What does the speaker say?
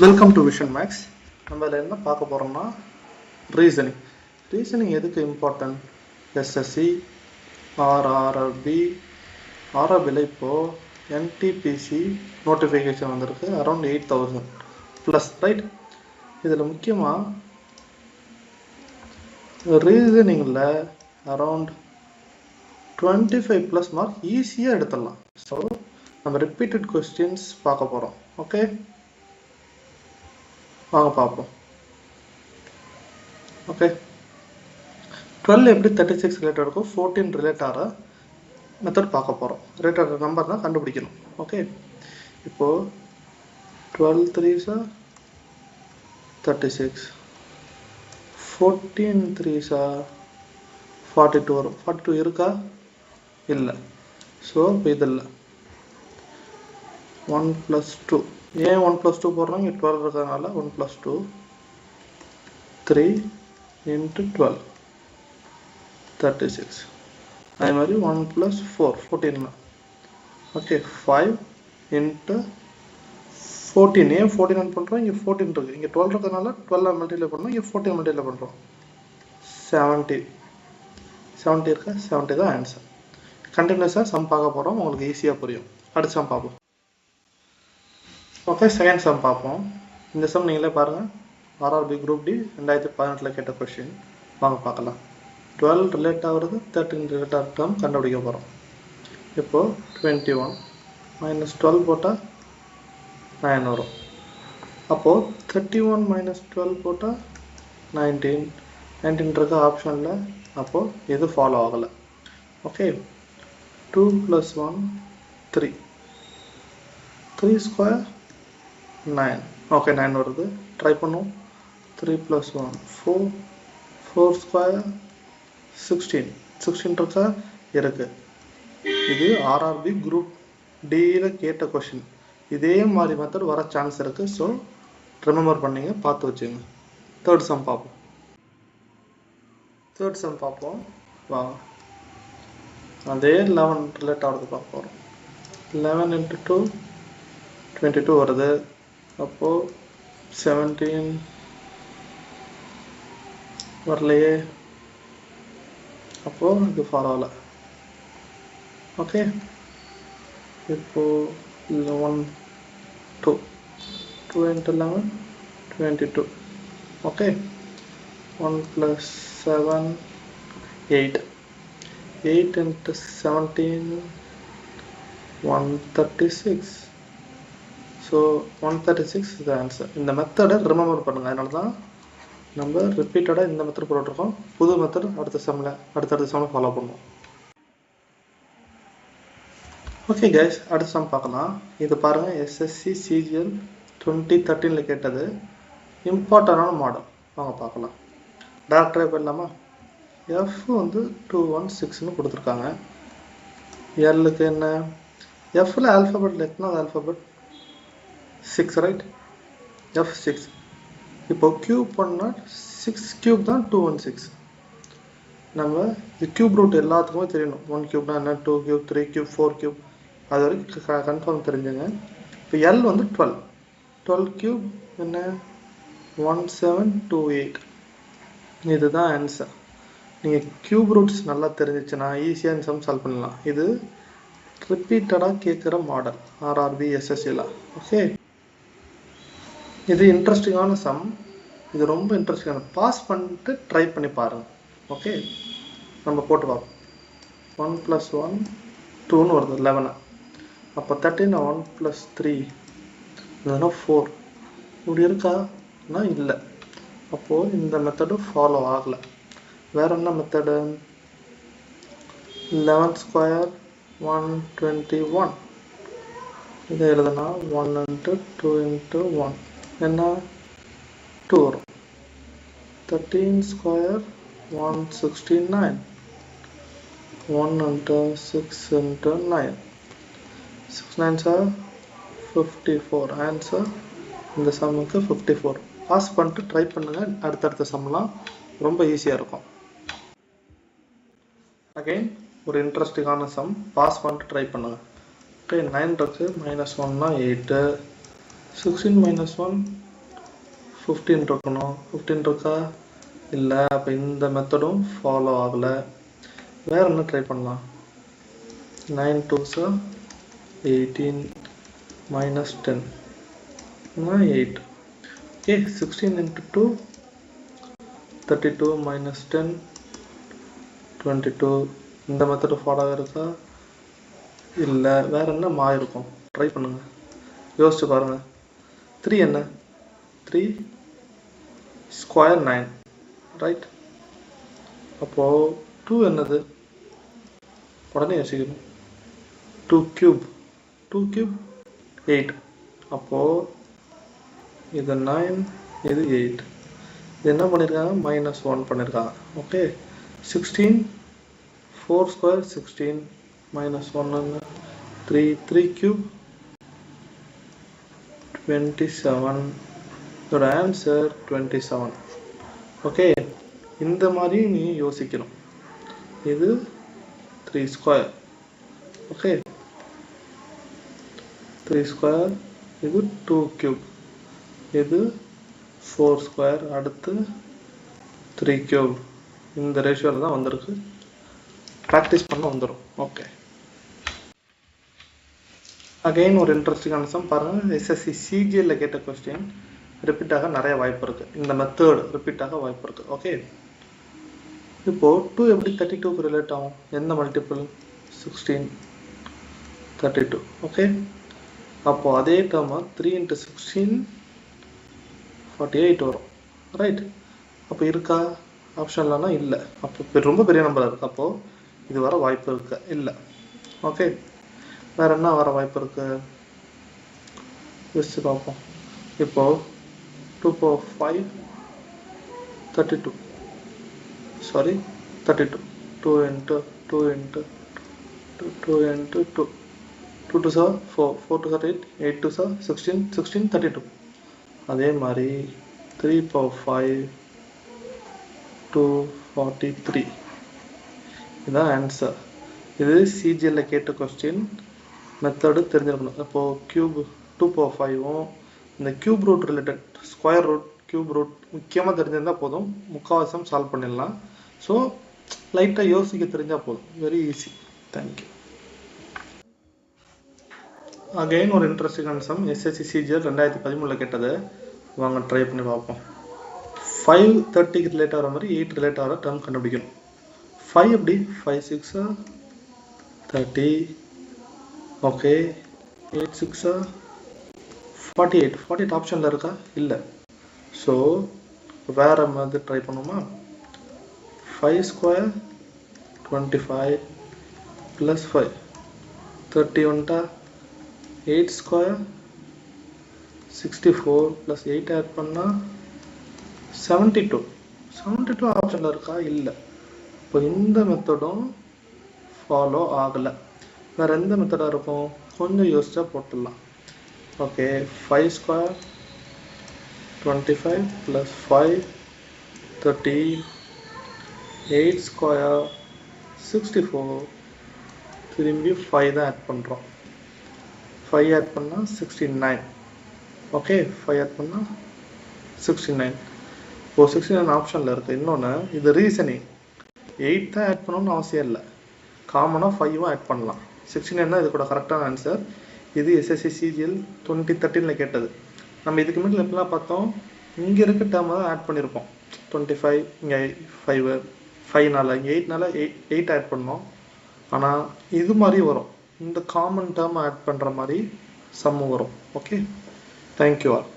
Welcome to vision maths நம்ம இதில் என்ன பார்க்க போகிறோம்னா ரீசனிங் ரீசனிங் எதுக்கு இம்பார்ட்டன்ட் எஸ்எஸ்சி ஆர்ஆர்பி ஆர்ஆர்பியில் இப்போது என்டிபிசி நோட்டிஃபிகேஷன் வந்திருக்கு around eight thousand plus right இதில் முக்கியமாக ரீசனிங்கில் around twenty five plus mark ஈஸியாக எடுத்துடலாம். ஸோ நம்ம ரிப்பீட்டட் கொஸ்டின்ஸ் பார்க்க போகிறோம் ஓகே வாங்க பார்ப்போம் ஓகே டுவெல் எப்படி தேர்ட்டி சிக்ஸ் ரிலேட்டட் இருக்கும் ஃபோர்டீன் ரிலேட் ஆகிற மெத்தட் பார்க்க போகிறோம் ரிலேட்டட் நம்பர் தான் கண்டுபிடிக்கணும். ஓகே இப்போது twelve three sir thirty six fourteen three sir forty two வரும். ஃபார்ட்டி டூ இருக்கா? இல்லை. ஸோ இப்போ இது இல்லை. ஒன் ப்ளஸ் டூ ஏன் ஒன் ப்ளஸ் டூ போடுறோம். இங்கே டுவெல் இருக்கிறதுனால one plus two three into twelve thirty six அதே மாதிரி one plus four fourteen okay five into fourteen ஏன் ஃபோர்டீன் ஒன் பண்ணுறோம் இங்கே ஃபோர்டீன் இருக்குது இங்கே டுவெல் இருக்கிறதுனால டுவெல் மல்டியில் பண்ணுறோம் இங்கே ஃபோர்டீன் மல்டியில் பண்ணுறோம் செவன்ட்டி செவன்ட்டி இருக்கா? செவன்ட்டி தான் ஆன்சர் கண்டினியூஸாக சம் பார்க்க போகிறோம் உங்களுக்கு ஈஸியாக புரியும். அடுத்து சம் பார்ப்போம். ஓகே செகண்ட் சம் பார்ப்போம். இந்த சம் நீங்களே பாருங்கள் ஆர்ஆர்பி குரூப் டி ரெண்டாயிரத்தி பதினெட்டில் கேட்ட கொஷின் வாங்க பார்க்கலாம். டுவெல் ரிலேட் ஆகிறது தேர்ட்டின் ரிலேட் ஆகிற டேர்ம் கண்டுபிடிக்க போகிறோம் இப்போது டுவெண்ட்டி ஒன் மைனஸ் டுவெல் போட்டால் நைன் வரும் அப்போது தேர்ட்டி ஒன் மைனஸ் டுவெல் போட்டால் நைன்டீன் நைன்டீன் இருக்க ஆப்ஷனில் அப்போது எது ஃபாலோ ஆகலை. Okay two plus one three three square nine okay nine வருது. ட்ரை பண்ணுவோம். Three plus one four four square sixteen sixteen இருக்கா? இருக்கு. இது ஆர்ஆர்பி குரூப் டியில் கேட்ட கொஷின் இதே மாதிரி மெத்தட் வர சான்ஸ் இருக்குது ஸோ ரிமெம்பர் பண்ணிங்க. பார்த்து வச்சுங்க. தேர்ட் சம் பார்ப்போம். தேர்ட் சம் பார்ப்போம். வாங்க. அதே லெவன் ரிலேட் ஆகிறது பார்க்க போகிறோம் eleven into two twenty two வருது. அப்போது செவன்டீன் வரலையே அப்போது இது ஃபாலோ ஆகலை ஓகே இப்போது one two two into eleven twenty two okay one plus seven eight eight into seventeen one thirty six so one thirty six இது ஆன்சர் இந்த மெத்தடை ரிமெம்பர் பண்ணுங்கள் அதனால தான் நம்ம ரிப்பீட்டடாக இந்த மெத்தட் போட்டுருக்கோம். புது மெத்தட் அடுத்த செம்மில் அடுத்தடுத்த செம்மில் ஃபாலோ பண்ணுவோம். ஓகே கைஸ் அடுத்த செம் பார்க்கலாம். இது பாருங்கள் எஸ்எஸ்சி சிஜிஎல் டுவெண்ட்டி தேர்ட்டீனில் கேட்டது. இம்பார்ட்டண்டான மாடல் வாங்க பார்க்கலாம். டேரக்டரே போயிடலாமா? எஃப் வந்து டூ ஒன் சிக்ஸ்னு கொடுத்துருக்காங்க. எல்லுக்கு என்ன? எஃப்ல ஆல்ஃபபெட் லெட்னா அது alphabet six right F six இப்போ கியூப் பண்ணால் சிக்ஸ் கியூப் தான் டூ ஒன் சிக்ஸ் நம்ம இது கியூப் ரூட் எல்லாத்துக்குமே தெரியணும். ஒன் கியூப்னா என்ன? Two cube three cube four cube அது வரைக்கும் கன்ஃபார்ம் தெரிஞ்சுங்க. இப்போ எல் வந்து டுவெல் டுவெல் கியூப் என்ன? ஒன் செவன் டூ எயிட் இதுதான் ஆன்சர் நீங்கள் கியூப் ரூட்ஸ் நல்லா தெரிஞ்சிச்சுன்னா ஈஸியாக சம் சால்வ் பண்ணலாம். இது ரிப்பீட்டடாக கேட்குற மாடல் ஆர்ஆர்பி எஸ்எஸ்சியில் ஓகே இது இன்ட்ரெஸ்டிங்கான சம் இது ரொம்ப இன்ட்ரெஸ்டிங்கான பாஸ் பண்ணிட்டு ட்ரை பண்ணி பாருங்கள் ஓகே நம்ம போட்டு பார்ப்போம். ஒன் ப்ளஸ் ஒன் டூன்னு வருது லெவனு அப்போ தேர்ட்டின் ஒன் ப்ளஸ் த்ரீ இல்லைன்னா ஃபோர் இப்படி இருக்கான்னா இல்லை. அப்போது இந்த மெத்தடு ஃபாலோ ஆகலை. வேற என்ன method eleven square one twenty one இதை எழுதுனா one into two into one என்ன டூ வரும் thirteen square one sixty nine one into six into nine six nine sir fifty four answer இந்த சம்முக்கு ஃபிஃப்டி ஃபோர் பாஸ் பண்ணிட்டு try பண்ணுங்கள் அடுத்தடுத்த சம்லாம் ரொம்ப ஈஸியாக இருக்கும். அகைன் ஒரு இன்ட்ரெஸ்டிங்கான சம் பாஸ் பண்ணிட்டு ட்ரை பண்ணுங்க. ஓகே நைன் இருக்கு. மைனஸ் ஒன்னா eight sixteen minus one fifteen இருக்கணும். ஃபிஃப்டீன் இருக்கா? இல்லை. அப்போ இந்த மெத்தடும் ஃபாலோ ஆகலை. வேறு என்ன ட்ரை பண்ணலாம்? Nine two sir eighteen minus ten eight ஏ sixteen into two thirty two minus ten twenty two இந்த மெத்தடு ஃபாலோ இருக்கா இல்லை. வேறு என்ன? மா இருக்கும் ட்ரை பண்ணுங்கள் யோசிச்சு பாருங்கள் த்ரீ என்ன? த்ரீ ஸ்கொயர் நைன் ரைட் அப்போது டூ என்னது? உடனே யோசிக்கணும். Two cube two cube eight அப்போது இது நைன் இது எயிட் இது என்ன பண்ணியிருக்காங்க மைனஸ் ஒன் பண்ணியிருக்காங்க okay sixteen four square sixteen minus ஒன்னு three three cube twenty seven இதோட ஆன்சர் டுவெண்ட்டி செவன் ஓகே இந்த மாதிரி நீ யோசிக்கணும். இது three square okay three square இது டூ கியூப் இது ஃபோர் ஸ்கொயர் அடுத்து த்ரீ கியூப் இந்த ரேஷியோவில் தான் வந்திருக்கு. ப்ராக்டிஸ் பண்ண வந்துடும் ஓகே அகைன் ஒரு இன்ட்ரெஸ்டிங்கான சம் பாருங்கள் எஸ்எஸ்சி சிஜிஎல்ல கேட்ட கொஸ்டின் ரிப்பீட்டாக நிறைய வாய்ப்பு இருக்கு. இந்த மெத்தேர்டு ரிப்பீட்டாக வாய்ப்பு இருக்கு. ஓகே இப்போ டூ எப்படி தேர்ட்டி டூக்கு ரிலேட் ஆகும்? எந்த multiple sixteen thirty two okay அப்போ அதே டேர்மா three into sixteen forty eight வரும். ரைட் அப்போ இருக்கா? ஆப்ஷன்லனா இல்லை. அப்போ ரொம்ப பெரிய நம்பர் இருக்கு. அப்போது இது வர வாய்ப்பு இருக்கு. இல்லை. ஓகே வேற என்ன வர வாய்ப்பு இருக்கு? யோசிச்சு பார்ப்போம். இப்போ two power five thirty two sorry thirty two two into two into two two into two two two sir four four two sir eight eight two sir sixteen sixteen thirty two அதே மாதிரி three power five two forty three இதுதான் answer இது சிஜிஎல்ல கேட்ட question method தெரிஞ்சிருக்கணும். இப்போது cube two power ஃபைவும் இந்த cube root related square root cube root முக்கியமாக தெரிஞ்சிருந்தால் போதும். முக்கால்வாசம் சால்வ் பண்ணிடலாம். ஸோ லைட்டாக யோசிக்க தெரிஞ்சால் போதும். Very easy thank you again ஒரு இன்ட்ரெஸ்டிங் சம் எஸ்எஸ்சி சிஜிஎல் ரெண்டாயிரத்தி பதிமூணில் கேட்டது. வாங்க ட்ரை பண்ணி பார்ப்போம். ஃபைவ் தேர்ட்டிக்கு ரிலேட் ஆகிற மாதிரி எயிட் ரிலேட் ஆகிற டேர்ம் கண்டுபிடிக்கணும். ஃபைவ் எப்படி? Five six thirty okay eight சிக்ஸா ஃபார்ட்டி எயிட் ஃபார்ட்டி எயிட் ஆப்ஷனில் இருக்கா? இல்லை. ஸோ வேறு மாதிரி ட்ரை பண்ணுவோமா? Five square twenty five plus five thirty ஒன்ட்டா eight square sixty four plus eight add பண்ணால் செவன்ட்டி டூ செவன்ட்டி டூ ஆப்ஷனில் இருக்கா? இல்லை. இப்போ இந்த மெத்தடும் ஃபாலோ ஆகலை. வேறு எந்த மெத்தடாக இருக்கும்? கொஞ்சம் யோசிச்சா போட்டுடலாம். Okay five square twenty five plus five thirty eight square sixty four திரும்பி ஃபைவ் தான் ஆட் பண்ணுறோம் ஃபைவ் ஆட் பண்ணால் sixty nine okay five add பண்ணால் சிக்ஸ்டி நைன் இப்போது சிக்ஸ்டி நைன் ஆப்ஷனில் இருக்குது இன்னொன்று இது ரீசனிங் எயிட் தான் ஆட் பண்ணணும்னு அவசியம் இல்லை. காமனாக ஃபைவும் ஆட் பண்ணலாம். சிக்ஸ்டி நைன் தான் கூட கரெக்டான ஆன்சர் இது எஸ்எஸ்சி சிஜிஎல் டுவெண்ட்டி தேர்ட்டீனில் கேட்டது. நம்ம இதுக்கு முன்னாடி எப்படிலாம் பார்த்தோம். இங்கே இருக்க டேர்மை தான் ஆட் பண்ணியிருப்போம் டுவெண்ட்டி ஃபைவ் இங்கே ஃபைவ் ஃபைவ்னால இங்கே எயிட்னால எயிட் எயிட் ஆட் பண்ணோம். ஆனால் இது மாதிரி வரும். இந்த காமன் டேர்ம் ஆட் பண்ணுற மாதிரி சம்மு வரும். Okay thank you all